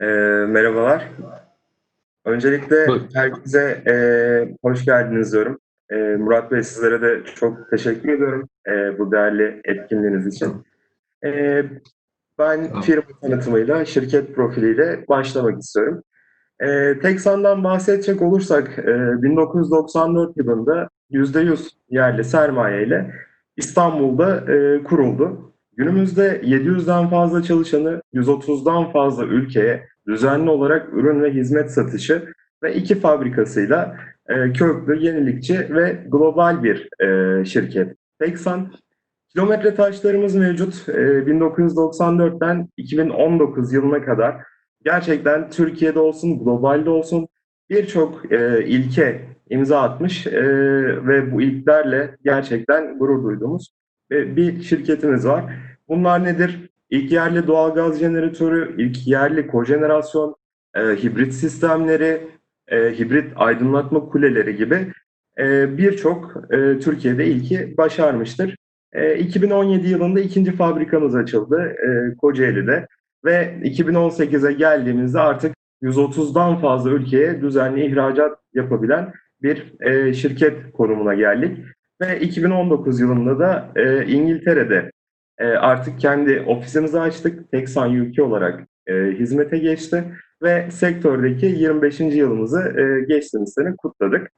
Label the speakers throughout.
Speaker 1: Ee, merhabalar. Öncelikle herkese e, hoş geldiniz diyorum. E, Murat Bey sizlere de çok teşekkür ediyorum e, bu değerli etkinliğiniz için. E, ben firma tanıtımıyla, şirket profiliyle başlamak istiyorum. E, Teksan'dan bahsedecek olursak e, 1994 yılında %100 yerli sermayeyle İstanbul'da e, kuruldu. Günümüzde 700'den fazla çalışanı, 130'dan fazla ülkeye düzenli olarak ürün ve hizmet satışı ve iki fabrikasıyla e, köklü, yenilikçi ve global bir e, şirket. Teksan kilometre taşlarımız mevcut. E, 1994'ten 2019 yılına kadar gerçekten Türkiye'de olsun, globalde olsun birçok e, ilke imza atmış e, ve bu ilklerle gerçekten gurur duyduğumuz bir şirketimiz var. Bunlar nedir? İlk yerli doğalgaz jeneratörü, ilk yerli kojenerasyon, e, hibrit sistemleri, e, hibrit aydınlatma kuleleri gibi e, birçok e, Türkiye'de ilki başarmıştır. E, 2017 yılında ikinci fabrikamız açıldı e, Kocaeli'de ve 2018'e geldiğimizde artık 130'dan fazla ülkeye düzenli ihracat yapabilen bir e, şirket konumuna geldik. Ve 2019 yılında da e, İngiltere'de e, artık kendi ofisimizi açtık. Texan UK olarak e, hizmete geçti ve sektördeki 25. yılımızı e, geçtiğimiz sene kutladık.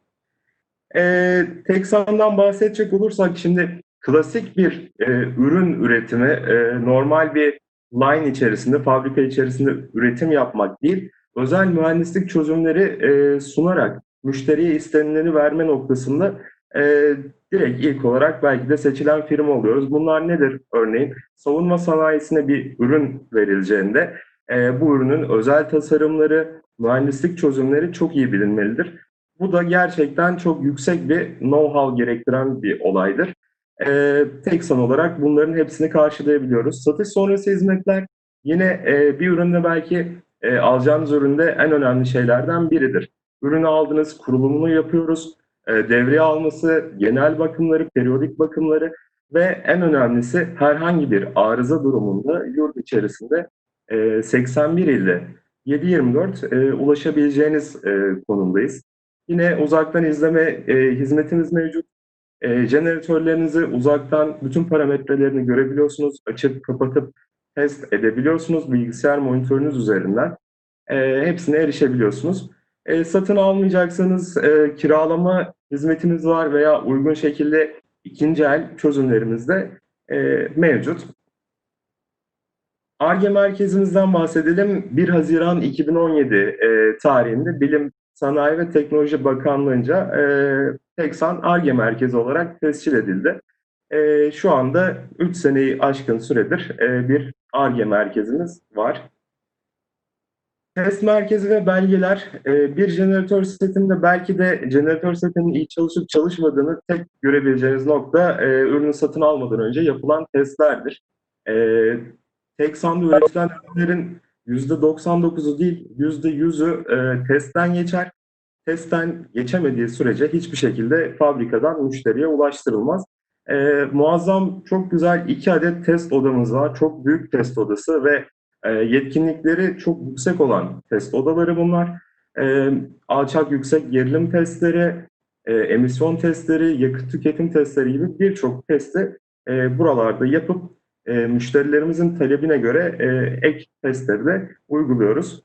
Speaker 1: E, Texan'dan bahsedecek olursak şimdi klasik bir e, ürün üretimi, e, normal bir line içerisinde, fabrika içerisinde üretim yapmak değil, özel mühendislik çözümleri e, sunarak müşteriye istenileni verme noktasında e, direkt ilk olarak belki de seçilen firma oluyoruz. Bunlar nedir? Örneğin savunma sanayisine bir ürün verileceğinde e, bu ürünün özel tasarımları, mühendislik çözümleri çok iyi bilinmelidir. Bu da gerçekten çok yüksek bir know-how gerektiren bir olaydır. E, Teksan olarak bunların hepsini karşılayabiliyoruz. Satış sonrası hizmetler yine e, bir üründe belki e, alacağınız üründe en önemli şeylerden biridir. Ürünü aldınız, kurulumunu yapıyoruz, devreye alması, genel bakımları, periyodik bakımları ve en önemlisi herhangi bir arıza durumunda yurt içerisinde e, 81 ilde 7-24 e, ulaşabileceğiniz e, konumdayız. Yine uzaktan izleme e, hizmetimiz mevcut. E, jeneratörlerinizi uzaktan bütün parametrelerini görebiliyorsunuz. Açıp kapatıp test edebiliyorsunuz bilgisayar monitörünüz üzerinden. E, hepsine erişebiliyorsunuz. E, satın almayacaksanız e, kiralama hizmetimiz var veya uygun şekilde ikinci el çözümlerimiz de e, mevcut. ARGE merkezimizden bahsedelim. 1 Haziran 2017 e, tarihinde Bilim, Sanayi ve Teknoloji Bakanlığı'nca e, Teksan ARGE merkezi olarak tescil edildi. E, şu anda 3 seneyi aşkın süredir e, bir ARGE merkezimiz var. Test merkezi ve belgeler e, bir jeneratör setinde belki de jeneratör setinin iyi çalışıp çalışmadığını tek görebileceğiniz nokta e, ürünü satın almadan önce yapılan testlerdir. E, Teksan'da üretilen ürünlerin %99'u değil %100'ü e, testten geçer. Testten geçemediği sürece hiçbir şekilde fabrikadan müşteriye ulaştırılmaz. Muazzam çok güzel iki adet test odamız var. Çok büyük test odası ve e, yetkinlikleri çok yüksek olan test odaları bunlar. E, alçak yüksek gerilim testleri, e, emisyon testleri, yakıt tüketim testleri gibi birçok testi e, buralarda yapıp e, müşterilerimizin talebine göre ek testleri de uyguluyoruz.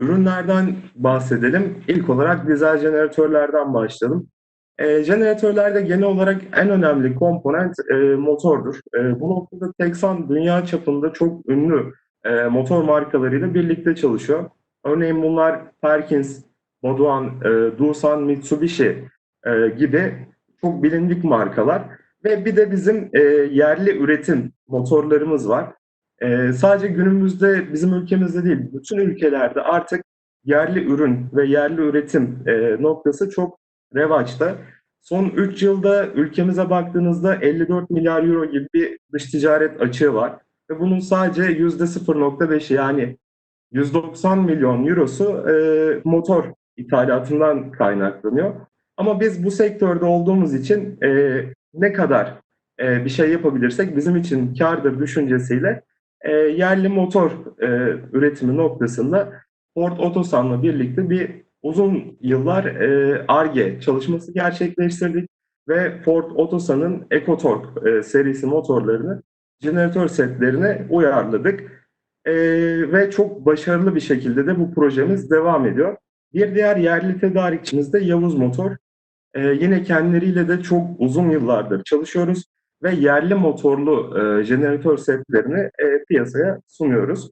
Speaker 1: Ürünlerden bahsedelim. İlk olarak dizel jeneratörlerden başlayalım. E, jeneratörlerde genel olarak en önemli komponent e, motordur. E, bu noktada Teksan dünya çapında çok ünlü e, motor markalarıyla birlikte çalışıyor. Örneğin bunlar Perkins, Moduan, e, Doosan, Mitsubishi e, gibi çok bilindik markalar. Ve bir de bizim e, yerli üretim motorlarımız var. E, sadece günümüzde bizim ülkemizde değil, bütün ülkelerde artık yerli ürün ve yerli üretim e, noktası çok revaçta. Son 3 yılda ülkemize baktığınızda 54 milyar euro gibi bir dış ticaret açığı var. Ve bunun sadece %0.5'i yani 190 milyon eurosu e, motor ithalatından kaynaklanıyor. Ama biz bu sektörde olduğumuz için e, ne kadar e, bir şey yapabilirsek bizim için kardır düşüncesiyle e, yerli motor e, üretimi noktasında Ford Otosan'la birlikte bir uzun yıllar e, ARGE çalışması gerçekleştirdik ve Ford Otosan'ın EcoTorque e, serisi motorlarını jeneratör setlerine uyarladık. E, ve çok başarılı bir şekilde de bu projemiz devam ediyor. Bir diğer yerli tedarikçimiz de Yavuz Motor. E, yine kendileriyle de çok uzun yıllardır çalışıyoruz ve yerli motorlu e, jeneratör setlerini e, piyasaya sunuyoruz.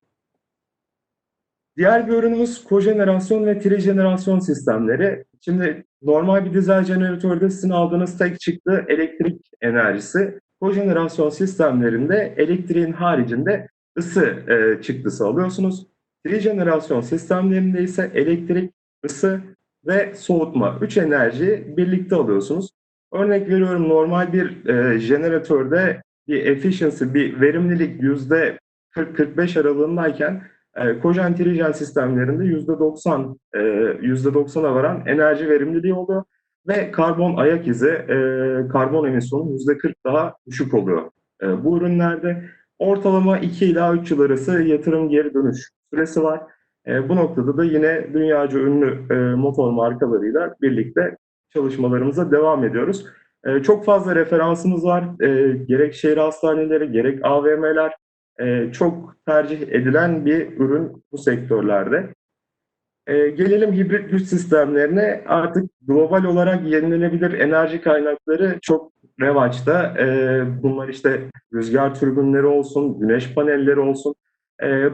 Speaker 1: Diğer bir ürünümüz kojenerasyon ve trijenerasyon sistemleri. Şimdi normal bir dizel jeneratörde sizin aldığınız tek çıktı elektrik enerjisi. Kojenerasyon sistemlerinde elektriğin haricinde ısı e, çıktısı alıyorsunuz. Trijenerasyon sistemlerinde ise elektrik, ısı ve soğutma. Üç enerjiyi birlikte alıyorsunuz. Örnek veriyorum normal bir e, jeneratörde bir efficiency, bir verimlilik yüzde 40-45 aralığındayken e, kojen trijen sistemlerinde yüzde 90 e, yüzde 90'a varan enerji verimliliği oluyor ve karbon ayak izi, e, karbon emisyonu yüzde 40 daha düşük oluyor. E, bu ürünlerde ortalama 2 ila 3 yıl arası yatırım geri dönüş süresi var. E, bu noktada da yine dünyaca ünlü e, motor markalarıyla birlikte çalışmalarımıza devam ediyoruz. E, çok fazla referansımız var. E, gerek şehir hastaneleri, gerek AVM'ler e, çok tercih edilen bir ürün bu sektörlerde. E, gelelim hibrit güç sistemlerine. Artık global olarak yenilenebilir enerji kaynakları çok revaçta. E, bunlar işte rüzgar türbinleri olsun, güneş panelleri olsun.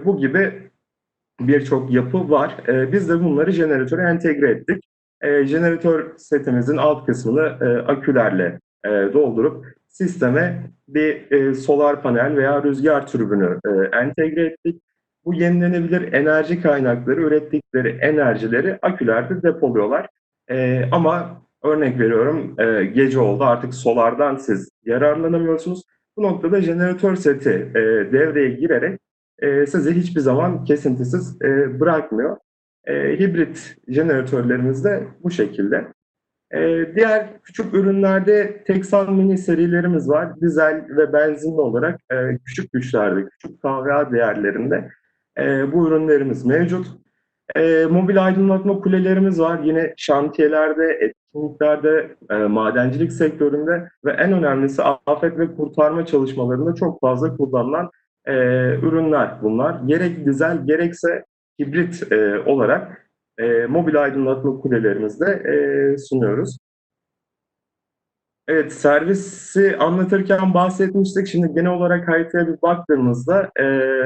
Speaker 1: Bu gibi birçok yapı var. Biz de bunları jeneratöre entegre ettik. Jeneratör setimizin alt kısmını akülerle doldurup sisteme bir e, solar panel veya rüzgar türbünü e, entegre ettik. Bu yenilenebilir enerji kaynakları ürettikleri enerjileri akülerde depoluyorlar. E, ama örnek veriyorum e, gece oldu artık solardan siz yararlanamıyorsunuz. Bu noktada jeneratör seti e, devreye girerek e, sizi hiçbir zaman kesintisiz e, bırakmıyor. E, hibrit jeneratörlerimiz de bu şekilde. E, diğer küçük ürünlerde Texan mini serilerimiz var. Dizel ve benzinli olarak e, küçük güçlerde, küçük KVA değerlerinde e, bu ürünlerimiz mevcut. E, mobil aydınlatma kulelerimiz var. Yine şantiyelerde, etkinliklerde, e, madencilik sektöründe ve en önemlisi afet ve kurtarma çalışmalarında çok fazla kullanılan e, ürünler bunlar. Gerek dizel gerekse hibrit e, olarak e, mobil aydınlatma kulelerimizde e, sunuyoruz. Evet, servisi anlatırken bahsetmiştik. Şimdi genel olarak haritaya bir baktığımızda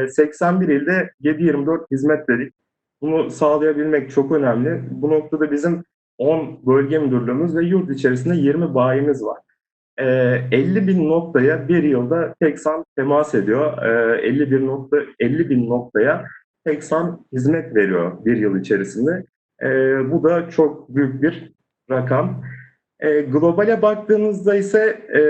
Speaker 1: e, 81 ilde 7-24 hizmet dedik. Bunu sağlayabilmek çok önemli. Bu noktada bizim 10 bölge müdürlüğümüz ve yurt içerisinde 20 bayimiz var. E, 50 bin noktaya bir yılda Teksan temas ediyor. E, 51 nokta 50 bin noktaya Teksan hizmet veriyor bir yıl içerisinde. E, bu da çok büyük bir rakam. E, globale baktığınızda ise e,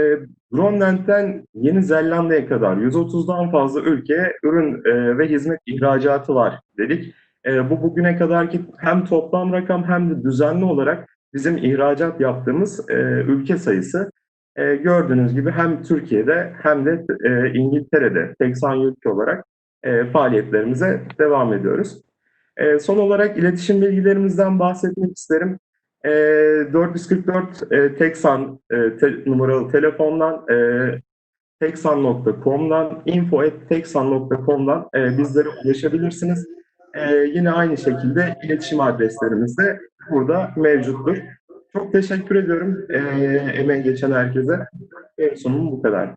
Speaker 1: Grönland'den Yeni Zelanda'ya kadar 130'dan fazla ülkeye ürün e, ve hizmet ihracatı var dedik. E, bu bugüne kadarki hem toplam rakam hem de düzenli olarak bizim ihracat yaptığımız e, ülke sayısı. E, gördüğünüz gibi hem Türkiye'de hem de e, İngiltere'de 80 ülke olarak e, faaliyetlerimize devam ediyoruz. E, son olarak iletişim bilgilerimizden bahsetmek isterim. E, 444 e, Teksan e, te, numaralı telefondan e, teksan.com'dan info.teksan.com'dan e, bizlere ulaşabilirsiniz. E, yine aynı şekilde iletişim adreslerimiz de burada mevcuttur. Çok teşekkür ediyorum e, emeği geçen herkese. Benim sunumum bu kadar.